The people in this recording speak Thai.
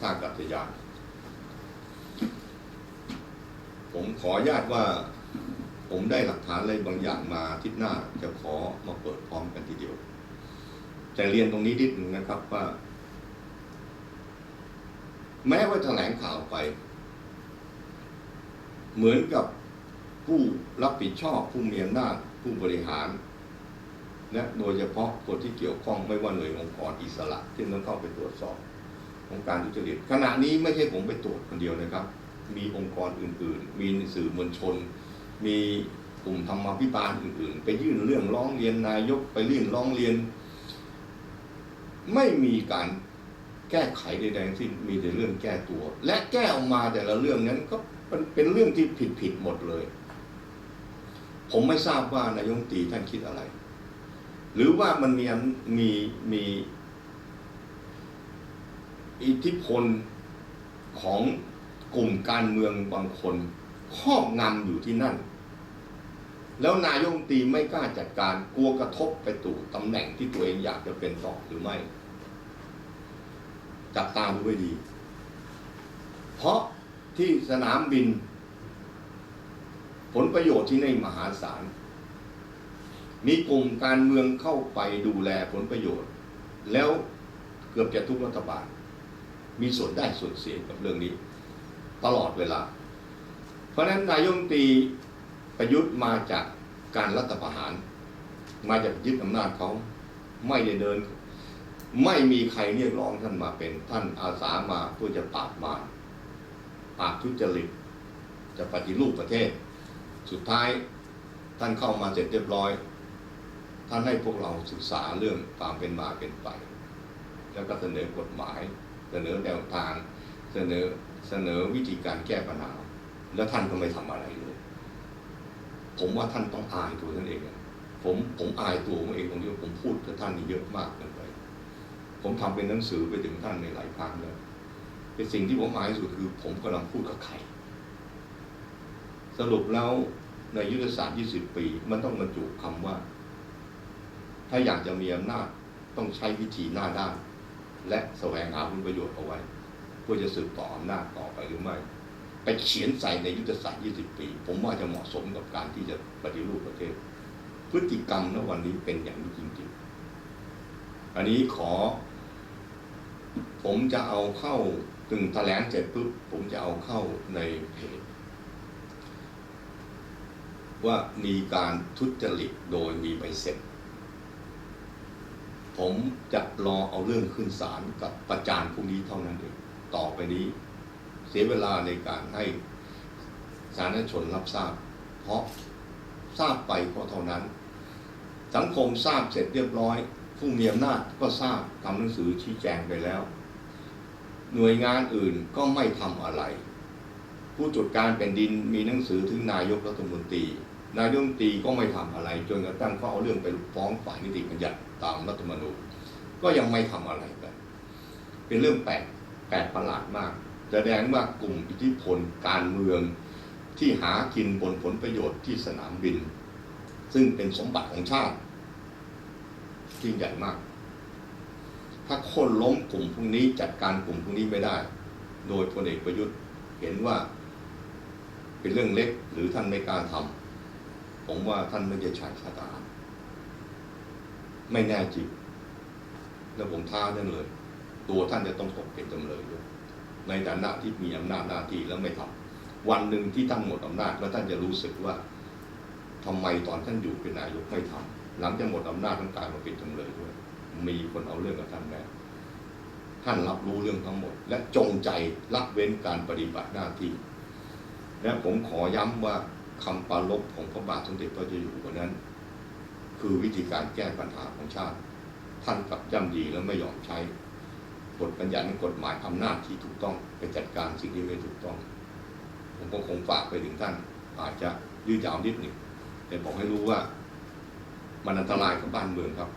ท่าอากาศยาน ผมขอญาตว่า ผมได้หลักฐานอะไรบางอย่างมาอาทิศหน้าจะขอมาเปิดพร้อมกันทีเดียว แต่เรียนตรงนี้นิดหนึ่งนะครับว่า แม้ว่าแถลงข่าวไป เหมือนกับผู้รับผิดชอบผู้มีอำนาจผู้บริหารและโดยเฉพาะคนที่เกี่ยวข้องไม่ว่าหน่วยองค์กรอิสระที่ต้องเข้าไปตรวจสอบ ของการทุจริตขณะนี้ไม่ใช่ผมไปตรวจคนเดียวนะครับ มีองค์กรอื่น ๆ มีสื่อมวลชน มีกลุ่มธรรมาภิบาลอื่น ๆ ไปยื่นเรื่องร้องเรียนนายกไปยื่นร้องเรียน ไม่มีการแก้ไขใดๆทั้งสิ้นมีแต่เรื่องแก้ตัว และแก้ออกมาแต่ละเรื่องนั้นก็เป็นเป็นเรื่องที่ผิดๆหมดเลย ผมไม่ทราบว่านายกรัฐมนตรีท่านคิดอะไร หรือว่ามันมีมีมี อิทธิพลของกลุ่มการเมืองบางคนครอบงำอยู่ที่นั่น แล้วนายกรัฐมนตรีไม่กล้าจัดการกลัวกระทบไปตู่ตำแหน่งที่ตัวเองอยากจะเป็นต่อหรือไม่ จับตาดูไว้ดี เพราะที่สนามบิน ผลประโยชน์ที่ในมหาศาลมีกลุ่มการเมืองเข้าไปดูแลผลประโยชน์ แล้วเกือบจะทุกรัฐบาล มีส่วนได้ส่วนเสียกับเรื่องนี้ ตลอดเวลา เพราะฉะนั้นนายกรัฐมตรีประยุทธ์มาจากการรัฐประหาร มาจากยึดอำนาจเขาไม่ได้เดิน ไม่มีใครเรียกร้องท่านมาเป็นท่านอาสามาเพื่อจะปราบมารปราบทุจริตจะปฏิรูปประเทศ สุดท้ายท่านเข้ามาเสร็จเรียบร้อย ท่านให้พวกเราศึกษาเรื่องความเป็นมาเป็นไป แล้วก็เสนอกฎหมาย เสนอแนวทางเสนอเสนอวิธีการแก้ปัญหา แล้วท่านก็ไม่ทำอะไรเลย ผมว่าท่านต้องอายตัวท่านเองผมผมอายตัวผมเองตรงที่ผมพูดกับท่านนี่เยอะมากเกินไป ผมทำเป็นหนังสือไปถึงท่านในหลายครั้งแล้วเป็นสิ่งที่ผมอายที่สุดคือผมกำลังพูดกับใครสรุปแล้วในยุทธศาสตร์ 20 ปี มันต้องบรรจุคำว่า ถ้าอยากจะมีอำนาจต้องใช้วิธีหน้าด้าน และแสวงหาผลประโยชน์เอาไว้ เพื่อจะสืบต่ออำนาจต่อไปหรือไม่ ไปเขียนใส่ในยุทธศาสตร์ 20 ปี ผมว่าจะเหมาะสมกับการที่จะปฏิรูปประเทศ พฤติกรรมณวันนี้เป็นอย่างนี้จริง ๆ อันนี้ขอ ผมจะเอาเข้าถึงแถลงเสร็จปุ๊บผมจะเอาเข้าในเพจว่ามีการทุจริตโดยมีใบเสร็จ ผมจะรอเอาเรื่องขึ้นศาลกับประจานพวกนี้เท่านั้นเองต่อไปนี้ เสียเวลาในการให้สาธารณชนรับทราบ เพราะทราบไปก็เท่านั้น สังคมทราบเสร็จเรียบร้อย ผู้มีอำนาจก็ทราบทำหนังสือชี้แจงไปแล้ว หน่วยงานอื่นก็ไม่ทำอะไร ผู้ตรวจการแผ่นดินมีหนังสือถึงนายกรัฐมนตรี นายกรัฐมนตรีก็ไม่ทำอะไร จนกระทั่งเขาเอาเรื่องไปฟ้องฝ่ายนิติบัญญัติตามรัฐธรรมนูญก็ยังไม่ทำอะไรกัน เป็นเรื่องแปลกแปลกประหลาดมากแสดงว่ากลุ่มอิทธิพลการเมืองที่หากินบนผลประโยชน์ที่สนามบิน ซึ่งเป็นสมบัติของชาติยิ่ใหญ่มาก ถ้าคนล้มกลุ่มพวกนี้จัดการกลุ่มพวกนี้ไม่ได้ โดยพลเอกประยุทธ์เห็นว่า เป็นเรื่องเล็กหรือท่านไม่กล้าทำ ผมว่าท่านไม่ได้ชายชาตา ไม่แน่จริง แล้วผมท้าท่านเลย ตัวท่านจะต้องตกเป็นจำเลยด้วยในฐานะที่มีอำนาจหน้าที่แล้วไม่ทำวันหนึ่งที่ท่านหมดอำนาจแล้วท่านจะรู้สึกว่าทำไมตอนท่านอยู่เป็นนายกไม่ทำหลังจากหมดอำนาจท่านกลายมาเป็นจำเลยด้วย มีคนเอาเรื่องกับท่านแน่ท่านรับรู้เรื่องทั้งหมด และจงใจละเว้นการปฏิบัติหน้าที่ และผมขอย้ำว่า คำปราลบของพระบาทสมเด็จพระเจ้าอยู่หัวนั้น คือวิธีการแก้ปัญหาของชาติ ท่านกลับย่ำยีแล้วไม่ยอมใช้บทบัญญัติกฎหมายอำนาจที่ถูกต้องไปจัดการสิ่งที่ไม่ถูกต้อง ผมก็คงฝากไปถึงท่าน อาจจะยืดยาวนิดหนึ่งแต่บอกให้รู้ว่ามันอันตรายกับบ้านเมืองครับ